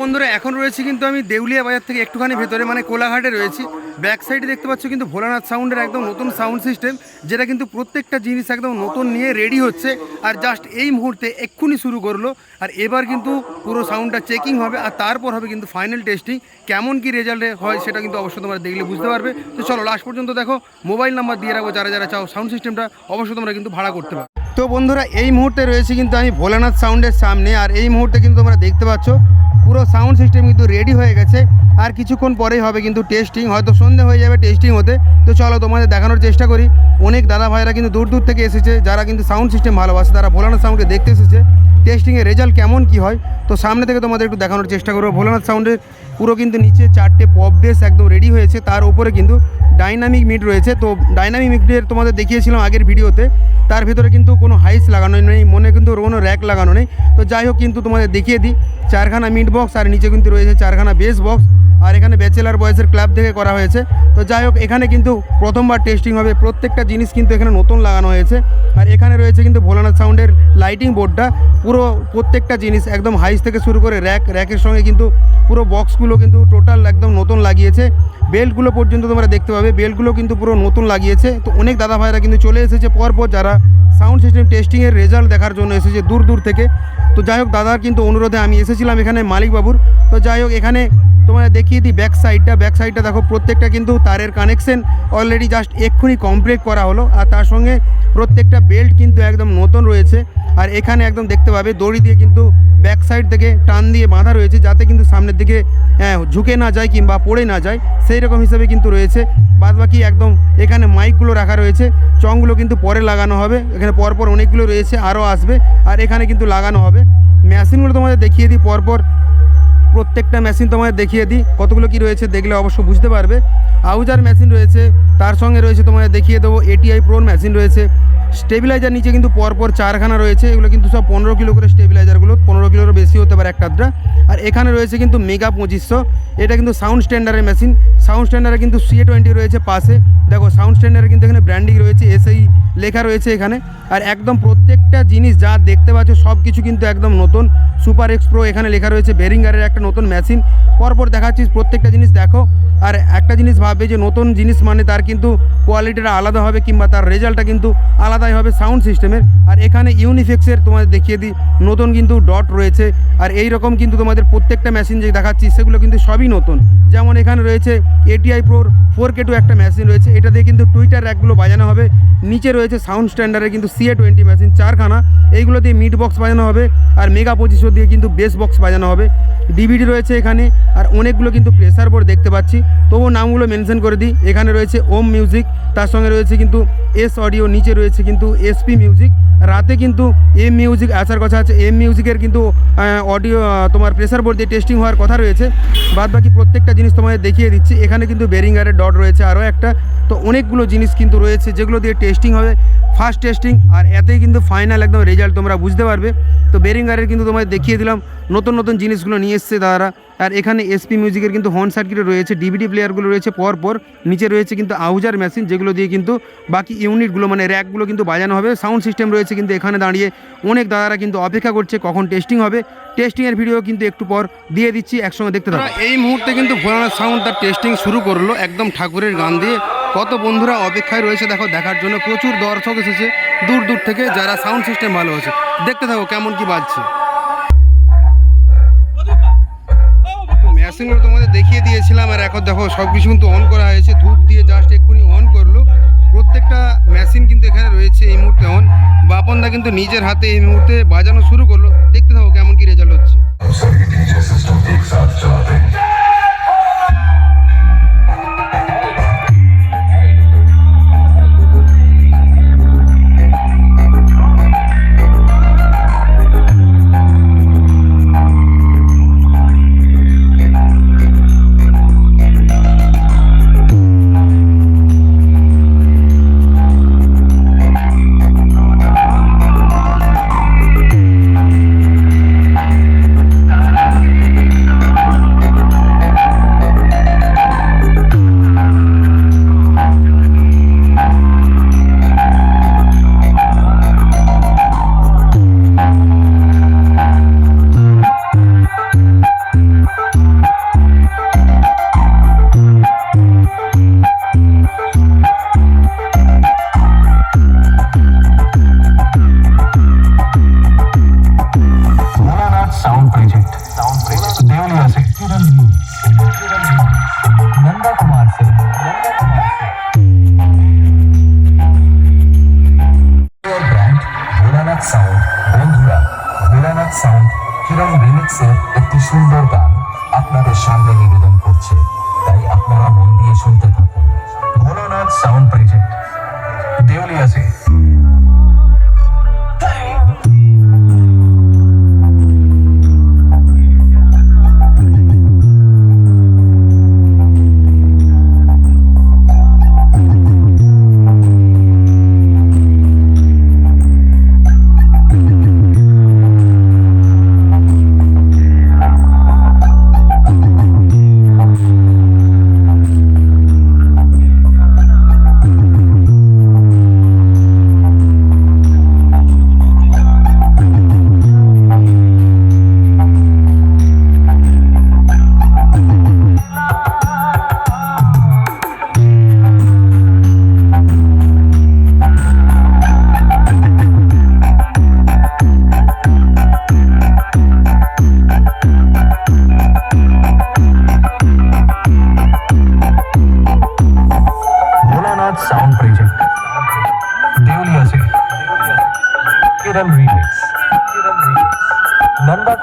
বন্ধুরা, এখন রয়েছে কিন্তু আমি দেউলিয়া বাজার থেকে একটুখানি ভেতরে মানে কোলাঘাটে রয়েছি। ব্যাক সাইডে দেখতে পাচ্ছ কিন্তু ভোলানাথ সাউন্ডের একদম নতুন সাউন্ড সিস্টেম যেটা কিন্তু প্রত্যেকটা জিনিস একদম নতুন নিয়ে রেডি হচ্ছে। আর জাস্ট এই মুহূর্তে এক্ষুনি শুরু করল, আর এবার কিন্তু পুরো সাউন্ডটা চেকিং হবে, আর তারপর হবে কিন্তু ফাইনাল টেস্টিং কেমন কি রেজাল্টে হয় সেটা কিন্তু অবশ্যই তোমরা দেখলে বুঝতে পারবে। তো চলো লাস্ট পর্যন্ত দেখো মোবাইল নাম্বার দিয়ে রাখব যারা যারা চাও সাউন্ড সিস্টেমটা অবশ্যই তোমরা কিন্তু ভাড়া করতে পারো। তো বন্ধুরা, এই মুহূর্তে রয়েছে কিন্তু আমি ভোলানাথ সাউন্ডের সামনে, আর এই মুহূর্তে কিন্তু তোমরা দেখতে পাচ্ছ পুরো সাউন্ড সিস্টেম কিন্তু রেডি হয়ে গেছে। আর কিছুক্ষণ পরেই হবে কিন্তু টেস্টিং হয়তো সন্ধে হয়ে যাবে টেস্টিং হতে। তো চলো তোমাদের দেখানোর চেষ্টা করি। অনেক দাদা ভাইরা কিন্তু দূর দূর থেকে এসেছে, যারা কিন্তু সাউন্ড সিস্টেম ভালোবাসে, তারা ভোলানো সাউন্ডকে দেখতে এসেছে। টেস্টিংয়ের রেজাল্ট কেমন কি হয়, তো সামনে থেকে তোমাদের একটু দেখানোর চেষ্টা করব। ভোলানাথ সাউন্ডের পুরো কিন্তু নিচে চারটে পপ বেস একদম রেডি হয়েছে, তার উপরে কিন্তু ডাইনামিক মিট রয়েছে। তো ডাইনামিক মিটের তোমাদের দেখিয়েছিলাম আগের ভিডিওতে, তার ভিতরে কিন্তু কোনো হাইস লাগানো নেই, মনে কিন্তু কোনো র্যাক লাগানো নেই। তো যাই হোক, কিন্তু তোমাদের দেখিয়ে দিই, চারখানা মিট বক্স আর নিচে কিন্তু রয়েছে চারখানা বেস বক্স আর এখানে ব্যাচেলার বয়েসের ক্লাব থেকে করা হয়েছে। তো যাই হোক, এখানে কিন্তু প্রথমবার টেস্টিং হবে। প্রত্যেকটা জিনিস কিন্তু এখানে নতুন লাগানো হয়েছে। আর এখানে রয়েছে কিন্তু ভোলানাথ সাউন্ডের লাইটিং বোর্ডটা পুরো প্রত্যেকটা জিনিস একদম হাইস থেকে শুরু করে র্যাক র্যাকের সঙ্গে কিন্তু পুরো বক্সগুলো কিন্তু টোটাল একদম নতুন লাগিয়েছে। বেল্টগুলো পর্যন্ত তোমরা দেখতে পাবে। বেল্টগুলো কিন্তু পুরো নতুন লাগিয়েছে। তো অনেক দাদা ভাইরা কিন্তু চলে এসেছে পরপর যারা সাউন্ড সিস্টেম টেস্টিংয়ের রেজাল্ট দেখার জন্য এসেছে দূর দূর থেকে। তো যাই হোক, দাদার কিন্তু অনুরোধে আমি এসেছিলাম এখানে মালিকবাবুর। তো যাই হোক, এখানে তোমাদের দেখিয়ে দিই ব্যাক সাইডটা ব্যাক সাইডটা দেখো প্রত্যেকটা কিন্তু তারের কানেকশন অলরেডি জাস্ট এক্ষুনি কমপ্লিট করা হলো। আর তার সঙ্গে প্রত্যেকটা বেল্ট কিন্তু একদম নতুন রয়েছে। আর এখানে একদম দেখতে পাবে দড়ি দিয়ে কিন্তু ব্যাক সাইড থেকে টান দিয়ে বাঁধা রয়েছে যাতে কিন্তু সামনের দিকে হ্যাঁ, ঝুঁকে না যায় কিংবা পড়ে না যায় সেই রকম হিসেবে কিন্তু রয়েছে। বাদ বাকি একদম এখানে মাইকগুলো রাখা রয়েছে। চংগুলো কিন্তু পরে লাগানো হবে। এখানে পরপর অনেকগুলো রয়েছে আরও আসবে। আর এখানে কিন্তু লাগানো হবে। মেশিনগুলো তোমাদের দেখিয়ে দিই পরপর। প্রত্যেকটা মেশিন তোমাদের দেখিয়ে দিই। কতগুলো কি রয়েছে দেখলে অবশ্য বুঝতে পারবে। আউজার মেশিন রয়েছে, তার সঙ্গে রয়েছে তোমাদের দেখিয়ে দেবো এটিআই প্রোর মেশিন রয়েছে। স্টেবিলাইজার নিচে কিন্তু পরপর চারখানা রয়েছে, এগুলো কিন্তু সব পনেরো কিলো করে স্টেবিলাইজারগুলো পনেরো কিলোরও বেশি হতে পারে একটা আর এখানে রয়েছে কিন্তু মেগা পঁচিশশো। এটা কিন্তু সাউন্ড স্ট্যান্ডার্ডের মেশিন সাউন্ড স্ট্যান্ডার্ডে কিন্তু সিএ টোয়েন্টি রয়েছে পাশে। দেখো সাউন্ড স্ট্যান্ডার্ডে কিন্তু এখানে ব্র্যান্ডিং রয়েছে এসআই লেখা রয়েছে এখানে। আর একদম প্রত্যেকটা জিনিস যা দেখতে পাচ্ছ সব কিছু কিন্তু একদম নতুন। সুপার এক্সপ্রো এখানে লেখা রয়েছে বেরিঙ্গারের একটা নতুন মেশিন পরপর দেখাচ্ছি, প্রত্যেকটা জিনিস দেখো। আর একটা জিনিস ভাববে যে নতুন জিনিস মানে তার কিন্তু কোয়ালিটিটা আলাদা হবে, কিংবা তার রেজাল্টটা কিন্তু আলাদাই হবে সাউন্ড সিস্টেমের আর এখানে ইউনিফেক্সের তোমাদের দেখিয়ে দিই, নতুন কিন্তু ডট রয়েছে। আর এই রকম কিন্তু তোমাদের প্রত্যেকটা মেশিন যে দেখাচ্ছি, সেগুলো কিন্তু সবই নতুন। যেমন এখানে রয়েছে এটিআই প্রোর ফোর কে টু একটা মেশিন রয়েছে। এটা দিয়ে কিন্তু টুইটার র্যাকগুলো বাজানো হবে। নিচে রয়েছে সাউন্ড স্ট্যান্ডার্ডের কিন্তু সিএ টোয়েন্টি মেশিন চারখানা। এইগুলো দিয়ে মিড বক্স বাজানো হবে। আর মেগা পঁচিশশো দিয়ে কিন্তু বেস বক্স বাজানো হবে। ডিভিডি রয়েছে এখানে। আর অনেকগুলো কিন্তু প্রেসার বোর্ড দেখতে পাচ্ছি। তবু নামগুলো মেনশন করে দিই। এখানে রয়েছে ওম মিউজিক তার সঙ্গে রয়েছে কিন্তু এস অডিও নিচে রয়েছে কিন্তু এসপি মিউজিক রাতে কিন্তু এম মিউজিক, আসার কথা আছে। এম মিউজিকের কিন্তু অডিও তোমার প্রেসার বোর্ড দিয়ে টেস্টিং হওয়ার কথা রয়েছে। বাদ বাকি প্রত্যেকটা জিনিস তোমাদের দেখিয়ে দিচ্ছি। এখানে কিন্তু বেরিঙ্গারের ডট রয়েছে আরও একটা। তো অনেকগুলো জিনিস কিন্তু রয়েছে যেগুলো দিয়ে টেস্টিং হবে। ফার্স্ট টেস্টিং আর এতেই কিন্তু ফাইনাল একদম রেজাল্ট তোমরা বুঝতে পারবে। তো বেরিঙ্গারের কিন্তু তোমাদের দেখিয়ে দিলাম। নতুন নতুন জিনিসগুলো নিয়ে এসছে দাদারা আর এখানে এসপি মিউজিকের কিন্তু হর্ন সার্কিটে রয়েছে ডিভিডি প্লেয়ারগুলো রয়েছে পর পর নিচে রয়েছে কিন্তু আউজার মেশিন যেগুলো দিয়ে কিন্তু বাকি ইউনিটগুলো মানে র্যাকগুলো কিন্তু বাজানো হবে। সাউন্ড সিস্টেম রয়েছে কিন্তু এখানে দাঁড়িয়ে। অনেক দাদারা কিন্তু অপেক্ষা করছে কখন টেস্টিং হবে। টেস্টিংয়ের ভিডিও কিন্তু একটু পর দিয়ে দিচ্ছি, একসঙ্গে দেখতে থাকো এই মুহূর্তে কিন্তু ভোলানাথ সাউন্ড তার টেস্টিং শুরু করল, একদম ঠাকুরের গান দিয়ে। কত বন্ধুরা অপেক্ষায় রয়েছে, দেখো, দেখার জন্য প্রচুর দর্শক এসেছে। দূর দূর থেকে যারা সাউন্ড সিস্টেম ভালোবাসে। দেখতে থাকো কেমন কি বাজছে। মেশিনগুলো তোমাদের দেখিয়ে দিয়েছিলাম আর এখন দেখো সব কিছু কিন্তু অন করা হয়েছে। ধূপ দিয়ে জাস্ট এক্ষুনি অন করল। প্রত্যেকটা মেশিন কিন্তু এখানে রয়েছে এই মুহূর্তে অন বাপনদা কিন্তু নিজের হাতে এই মুহূর্তে বাজানো শুরু করল। দেখতে কিরণ রিমিক্সের একটি সুন্দর গান আপনাদের সামনে নিবেদন করছে। তাই আপনারা মন দিয়ে শুনতে থাকুন। ভোলানাথ সাউন্ড ఆశీర్వదించండి దేవుని ఆశీర్వదించండి కిరణ్ రీమిక్స్ నందా